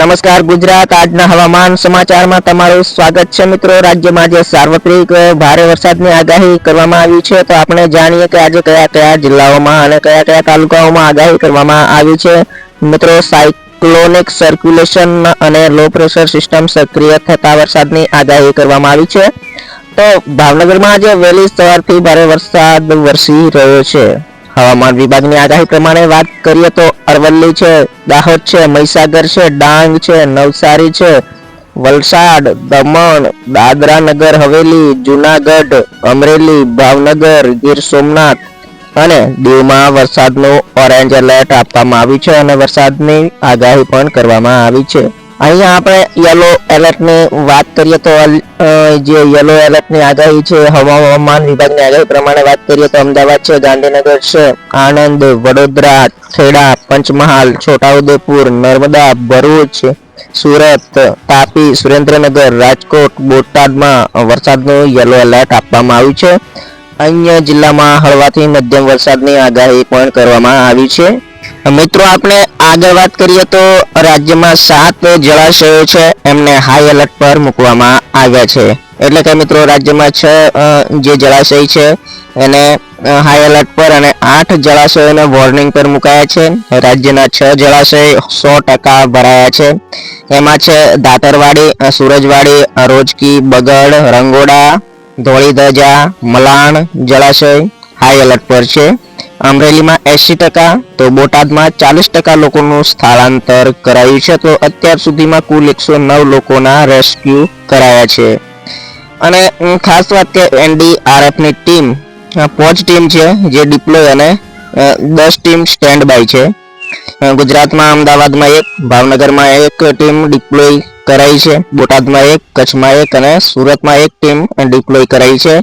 નમસ્કાર, ગુજરાત આજના હવામાન સમાચારમાં તમારું સ્વાગત છે મિત્રો. રાજ્યમાં જે સાર્વત્રિક ભારે વરસાદની આગાહી કરવામાં આવી છે. તો આપણે જાણીએ કે આજે કયા કયા જિલ્લાઓમાં અને કયા કયા તાલુકાઓમાં આગાહી કરવામાં આવી છે. મિત્રો, સાયક્લોનિક સર્ક્યુલેશન અને લો પ્રેશર સિસ્ટમ સક્રિય થતા વરસાદની આગાહી કરવામાં આવી છે. તો ભાવનગરમાં આજે વહેલી સવારથી ભારે વરસાદ વરસી રહ્યો છે. હવામાન વિભાગની આગાહી પ્રમાણે વાત કરીએ તો અરવલ્લી છે, દાહોદ છે, મહીસાગર છે, ડાંગ છે, નવસારી છે, વલસાડ, દમણ, દાદરા નગર, હવેલી, જુનાગઢ, અમરેલી, ભાવનગર, ગીર સોમનાથ અને દીવમાં વરસાદનું ઓરેન્જ એલર્ટ આપવામાં આવ્યું છે અને વરસાદની આગાહી પણ કરવામાં આવી છે. અહીંયા આપણે યલો એલર્ટની વાત કરીએ તો જે યલો એલર્ટની આગાહી છે હવામાન વિભાગની આગાહી પ્રમાણે વાત કરીએ તો અમદાવાદ છે, ગાંધીનગર છે, આણંદ, વડોદરા, ખેડા, પંચમહાલ, છોટાઉદેપુર, નર્મદા, ભરૂચ, સુરત, તાપી, સુરેન્દ્રનગર, રાજકોટ, બોટાદમાં વરસાદનું યલો એલર્ટ આપવામાં આવ્યું છે. અન્ય જિલ્લામાં હળવાથી મધ્યમ વરસાદની આગાહી પણ કરવામાં આવી છે. મિત્રો, આપણે આગળ વાત કરીએ તો રાજ્યમાં સાત જળાશયો છે, એમને હાઈ એલર્ટ પર મૂકવામાં આવ્યા છે. એટલે કે મિત્રો, રાજ્યમાં છ જે જળાશય છે, એને હાઈ એલર્ટ પર અને આઠ જળાશયોને વોર્નિંગ પર મુકાયા છે. રાજ્યના છ જળાશય સો ટકા ભરાયા છે. એમાં છે દાતરવાડી સુરજવાડી રોજકી બગડ, રંગોડા, ધોળીધજા, મલાણ જળાશય હાઈ એલર્ટ પર છે. અમરેલીમાં એસી ટકા, તો બોટાદમાં ચાલીસ ટકા લોકોનું સ્થળાંતર કરાયું છે. તો અત્યાર સુધીમાં કુલ એકસો નવ લોકોના રેસ્ક્યુ કરાયા છે. અને ખાસ વાત કે એનડીઆરએફની ટીમ પાંચ ટીમ છે, જે ડિપ્લોય અને દસ ટીમ સ્ટેન્ડ બાય છે ગુજરાતમાં અમદાવાદમાં એક, ભાવનગરમાં એક ટીમ ડિપ્લોય કરાઈ છે. બોટાદમાં એક, કચ્છમાં એક અને સુરતમાં એક ટીમ ડિપ્લોય કરાઈ છે.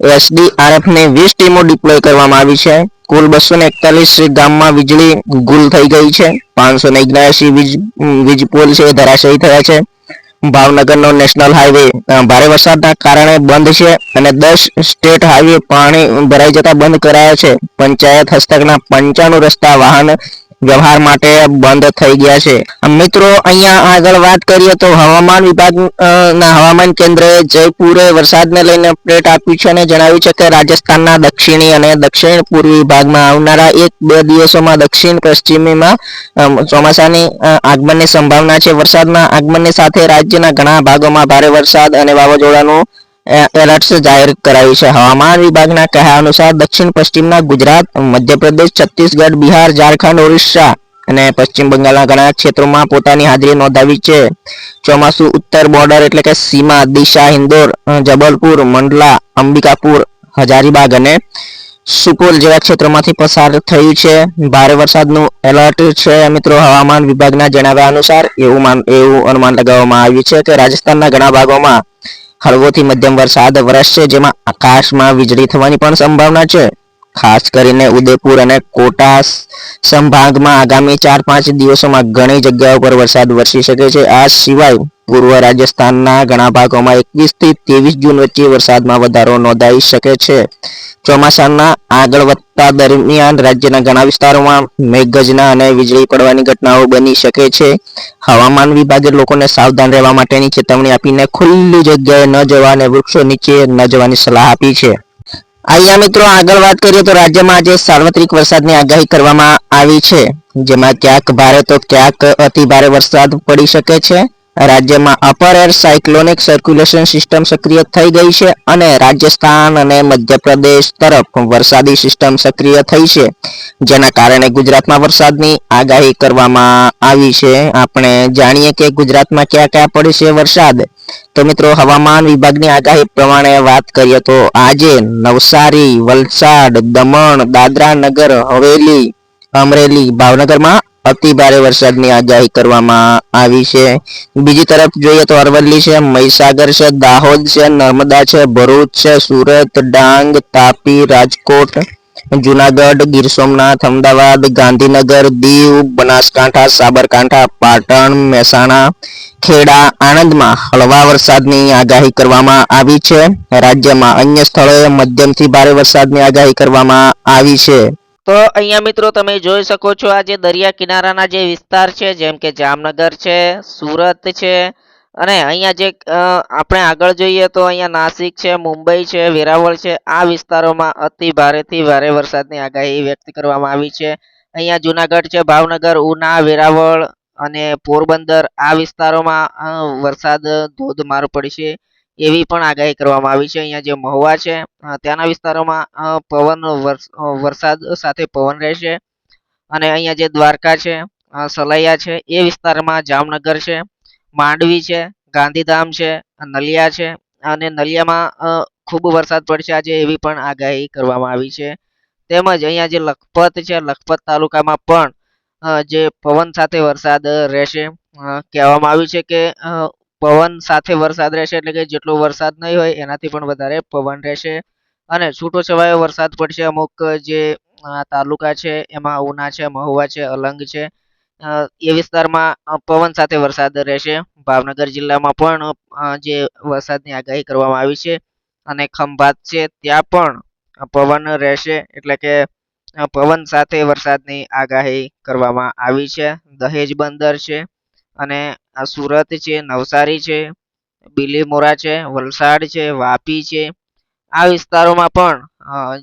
એસડીઆરએફ ને વીસ ટીમો ડિપ્લોય કરવામાં આવી છે. કુલ બસો ને એકતાલીસ ગામમાં વીજળી ગુલ થઈ ગઈ છે. પાંચસો ને ઓગણએંસી વીજ વીજ પોલ છે ધરાશાયી થયા છે. ભાવનગરનો નેશનલ હાઈવે ભારે વરસાદના કારણે બંધ છે અને દસ સ્ટેટ હાઈવે પાણી ભરાઈ જતા બંધ કરાયા છે. પંચાયત હસ્તકના પંચાણું રસ્તા વાહન વ્યવહાર માટે બંધ થઈ ગયા છે. મિત્રો, અહીંયા આગળ વાત કરીએ તો હવામાન વિભાગ હવામાન કેન્દ્રએ જયપુરે વરસાદને લઈને અપડેટ આપ્યું છે અને જણાવ્યું છે કે રાજસ્થાનના દક્ષિણી અને દક્ષિણ પૂર્વી ભાગમાં આવનારા એક બે દિવસોમાં દક્ષિણ પશ્ચિમીમાં ચોમાસાની આગમનની સંભાવના છે. વરસાદના આગમનની સાથે રાજ્યના ઘણા ભાગોમાં ભારે વરસાદ અને વાવાઝોડાનું એલર્ટ્સ જાહેર કરાયું છે. હવામાન વિભાગના કહ્યા અનુસાર દક્ષિણ પશ્ચિમના ગુજરાત, મધ્યપ્રદેશ, છત્તીસગઢ, બિહાર, ઝારખંડ, ઓરિસ્સા અને પશ્ચિમ બંગાળના ઘણા ક્ષેત્રોમાં પોતાની હાજરી નોંધાવી છે. ચોમાસુ ઉત્તર બોર્ડર એટલે કે સીમા, દિશા, ઇન્દોર, જબલપુર, મંડલા, અંબિકાપુર, હજારીબાગ અને સુપોલ જેવા ક્ષેત્રોમાંથી પસાર થયું છે. ભારે વરસાદનું એલર્ટ છે મિત્રો. હવામાન વિભાગના જણાવ્યા અનુસાર એવું એવું અનુમાન લગાવવામાં આવ્યું છે કે રાજસ્થાનના ઘણા ભાગોમાં હળવોથી મધ્યમ વરસાદ વરસશે જેમાં આકાશમાં વીજળી થવાની પણ સંભાવના છે. ખાસ કરીને ઉદયપુર અને કોટા સંભાગમાં આગામી ચાર પાંચ દિવસોમાં ઘણી જગ્યાઓ પર વરસાદ વરસી શકે છે. આ સિવાય પૂર્વ રાજસ્થાનના ઘણા ભાગોમાં એકવીસથી ત્રેવીસ જૂન વચ્ચે વરસાદમાં વધારો નોંધાઈ શકે છે. ચોમાસાના આગળ વધતા દરમિયાન રાજ્યના ઘણા વિસ્તારોમાં મેઘગજના અને વીજળી પડવાની ઘટનાઓ બની શકે છે. હવામાન વિભાગે લોકોને સાવધાન રહેવા માટેની ચેતવણી આપીને ખુલ્લી જગ્યાએ ન જવા અને વૃક્ષો નીચે ન જવાની સલાહ આપી છે. અહીંયા મિત્રો આગળ વાત કરીએ તો રાજ્યમાં આજે સાર્વત્રિક વરસાદની આગાહી કરવામાં આવી છે. જેમાં ક્યાંક ભારે તો ક્યાંક અતિ ભારે વરસાદ પડી શકે છે. રાજ્યમાં upper air cyclonic circulation system સક્રિય થઈ ગઈ છે અને રાજસ્થાન અને મધ્યપ્રદેશ તરફ વરસાદી સિસ્ટમ સક્રિય થઈ છે. જેના કારણે ગુજરાતમાં વરસાદની આગાહી કરવામાં આવી છે. આપણે જાણીએ કે ગુજરાતમાં ક્યાં ક્યાં પડશે વરસાદ? તો મિત્રો, હવામાન વિભાગની આગાહી પ્રમાણે વાત કરીએ તો આજે નવસારી, વલસાડ, દમણ, દાદરા નગર, હવેલી, અમરેલી, ભાવનગરમાં અતિ ભારે વરસાદની આગાહી કરવામાં આવી છે. બીજી તરફ જોઈએ તો અરવલ્લી છે, મહીસાગર છે, દાહોદ છે, નર્મદા છે, ભરૂચ છે, સુરત, ડાંગ, તાપી, રાજકોટ, જુનાગઢ, ગીર સોમનાથ, અમદાવાદ, ગાંધીનગર, દીવ, બનાસકાંઠા, સાબરકાંઠા, પાટણ, મહેસાણા, ખેડા, આણંદમાં હળવા વરસાદની આગાહી કરવામાં આવી છે. રાજ્યમાં અન્ય સ્થળોએ મધ્યમથી ભારે વરસાદની આગાહી કરવામાં આવી છે. તો અહીંયા મિત્રો તમે જોઈ શકો છો આ જે દરિયા કિનારાના જે વિસ્તાર છે, જેમ કે જામનગર છે, સુરત છે, અને અહીંયા જે આપણે આગળ જોઈએ તો અહીંયા નાસિક છે, મુંબઈ છે, વેરાવળ છે, આ વિસ્તારોમાં અતિ ભારેથી ભારે વરસાદની આગાહી વ્યક્ત કરવામાં આવી છે. અહીંયા જુનાગઢ છે, ભાવનગર, ઉના, વેરાવળ અને પોરબંદર આ વિસ્તારોમાં વરસાદ ધોધમાર પડશે એવી પણ આગાહી કરવામાં આવી છે. અહીંયા જે મહુવા છે ત્યાંના વિસ્તારોમાં પવન વરસ- વરસાદ સાથે પવન રહેશે. અને અહીંયા જે દ્વારકા છે સલૈયા છે, એ વિસ્તારમાં જામનગર છે, માંડવી છે, ગાંધીધામ છે, નલિયા છે. અને નલિયામાં ખૂબ વરસાદ પડશે આજે એવી પણ આગાહી કરવામાં આવી છે. તેમજ અહીંયા જે લખપત છે, લખપત તાલુકામાં પણ જે પવન સાથે વરસાદ રહેશે કહેવામાં આવ્યું છે કે પવન સાથે વરસાદ રહેશે એટલે કે જેટલો વરસાદ નહીં હોય એનાથી પણ વધારે પવન રહેશે. અને છૂટો છવાયો વરસાદ પડશે અમુક જે તાલુકા છે એમાં ઉના છે, મહુવા છે, અલંગ છે. એ વિસ્તારમાં પવન સાથે વરસાદ રહેશે. ભાવનગર જિલ્લામાં પણ જે વરસાદની આગાહી કરવામાં આવી છે અને ખંભાત છે ત્યાં પણ પવન રહેશે એટલે કે પવન સાથે વરસાદની આગાહી કરવામાં આવી છે. દહેજ બંદર છે અને સુરત છે, નવસારી છે બિલીમોરા છે, વલસાડ છે, વાપી છે. આ વિસ્તારોમાં પણ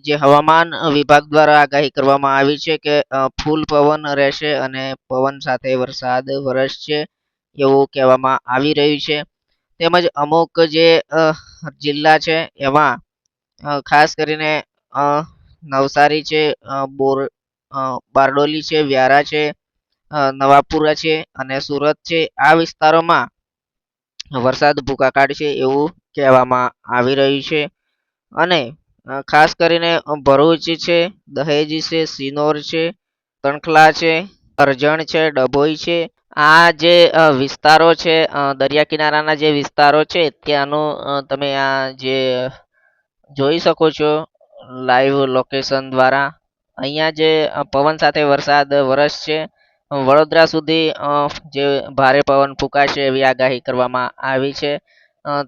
જે હવામાન વિભાગ દ્વારા આગાહી કરવામાં આવી છે કે ફૂલ પવન રહેશે અને પવન સાથે વરસાદ વરસશે એવું કહેવામાં આવી રહ્યું છે. તેમજ અમુક જે જિલ્લા છે, એમાં ખાસ કરીને નવસારી છે બોર બારડોલી છે, વ્યારા છે નવાપુરા છે અને સુરત છે. આ વિસ્તારોમાં વરસાદ ભૂકા કાઢશે એવું કહેવામાં આવી રહ્યું છે. અને ખાસ કરીને ભરૂચ છે, દહેજ છે સિનોર છે, તણખલા છે અરજણ છે, ડભોઈ છે. આ જે વિસ્તારો છે દરિયા કિનારાના જે વિસ્તારો છે, ત્યાંનું તમે આ જે જોઈ શકો છો લાઈવ લોકેશન દ્વારા. અહીંયા જે પવન સાથે વરસાદ વરસશે. વડોદરા સુધી જે ભારે પવન ફૂંકાશે એવી આગાહી કરવામાં આવી છે.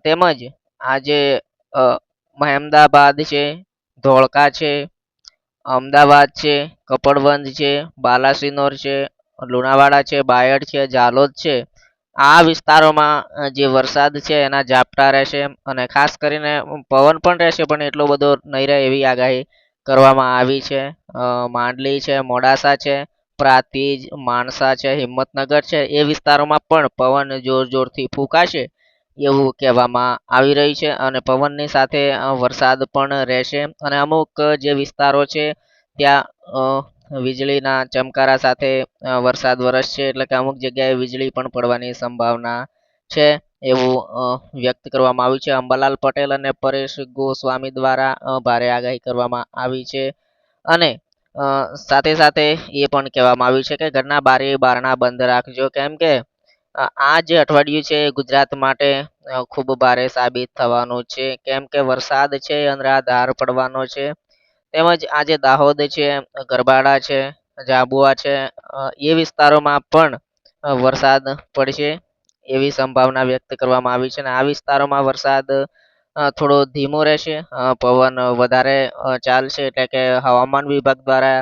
તેમજ આજે મહેમદાબાદ છે, ધોળકા છે, અમદાવાદ છે, કપડવંજ છે, બાલાસિનોર છે, લુણાવાડા છે, બાયડ છે જાલોદ છે. આ વિસ્તારોમાં જે વરસાદ છે એના ઝાપટા રહેશે અને ખાસ કરીને પવન પણ રહેશે, પણ એટલો બધો નહીં રહે એવી આગાહી કરવામાં આવી છે. માંડલી છે, મોડાસા છે પ્રાંતિજ, માણસા છે, હિંમતનગર છે, એ વિસ્તારોમાં પણ પવન જોર જોરથી ફૂંકાશે એવું કહેવામાં આવી રહ્યું છે અને પવનની સાથે વરસાદ પણ રહેશે અને અમુક જે વિસ્તારો છે, ત્યાં વીજળીના ચમકારા સાથે વરસાદ વરસશે એટલે કે અમુક જગ્યાએ વીજળી પણ પડવાની સંભાવના છે એવું વ્યક્ત કરવામાં આવ્યું છે. અંબાલાલ પટેલ અને પરેશ ગોસ્વામી દ્વારા ભારે આગાહી કરવામાં આવી છે અને સાથે સાથે એ પણ કહેવામાં આવ્યું છે કે ઘરના બારે બારણા બંધ રાખજો. કેમ કે આ જે અઠવાડિયું છે એ ગુજરાત માટે ખૂબ ભારે સાબિત થવાનું છે. કેમ કે વરસાદ છે અનરાધાર પડવાનો છે. તેમજ આજે દાહોદ છે, ગરબાડા છે, જાબુઆ છે એ વિસ્તારોમાં પણ વરસાદ પડશે એવી સંભાવના વ્યક્ત કરવામાં આવી છે. અને આ વિસ્તારોમાં વરસાદ થોડો ધીમો રહેશે. પવન વધારે ચાલશે એટલે કે હવામાન વિભાગ દ્વારા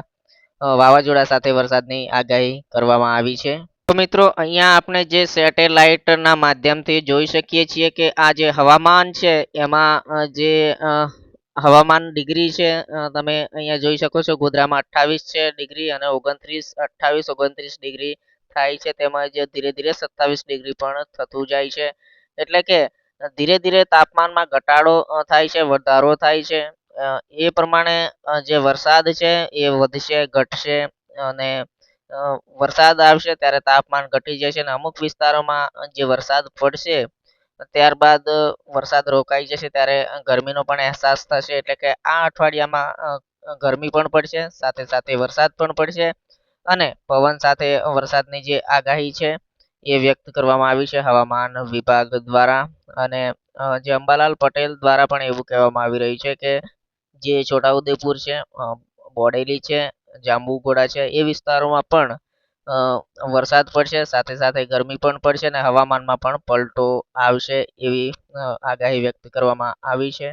વાવાઝોડા સાથે વરસાદની આગાહી કરવામાં આવી છે. તો મિત્રો, અહીંયા આપણે જે સેટેલાઇટના માધ્યમથી જોઈ શકીએ છીએ કે આ જે હવામાન છે, એમાં જે હવામાન ડિગ્રી છે તમે અહીંયા જોઈ શકો છો, ગોધરામાં અઠ્ઠાવીસ છે ડિગ્રી અને ઓગણત્રીસ, અઠ્ઠાવીસ, ઓગણત્રીસ ડિગ્રી થાય છે. તેમજ ધીરે ધીરે સત્તાવીસ ડિગ્રી પણ થતું જાય છે. એટલે કે ધીરે ધીરે તાપમાનમાં ઘટાડો થાય છે, વધારો થાય છે. એ પ્રમાણે જે વરસાદ છે એ વધશે, ઘટશે અને વરસાદ આવશે ત્યારે તાપમાન ઘટી જશે અને અમુક વિસ્તારોમાં જે વરસાદ પડશે ત્યારબાદ વરસાદ રોકાઈ જશે ત્યારે ગરમીનો પણ અહેસાસ થશે. એટલે કે આ અઠવાડિયામાં ગરમી પણ પડશે, સાથે સાથે વરસાદ પણ પડશે અને પવન સાથે વરસાદની જે આગાહી છે એ વ્યક્ત કરવામાં આવી છે હવામાન વિભાગ દ્વારા. અને જે અંબાલાલ પટેલ દ્વારા પણ એવું કહેવામાં આવી રહ્યું છે કે જે છોટાઉદેપુર છે બોડેલી છે, જાંબુઘોડા છે, એ વિસ્તારોમાં પણ વરસાદ પડશે, સાથે સાથે ગરમી પણ પડશે અને હવામાનમાં પણ પલટો આવશે એવી આગાહી વ્યક્ત કરવામાં આવી છે.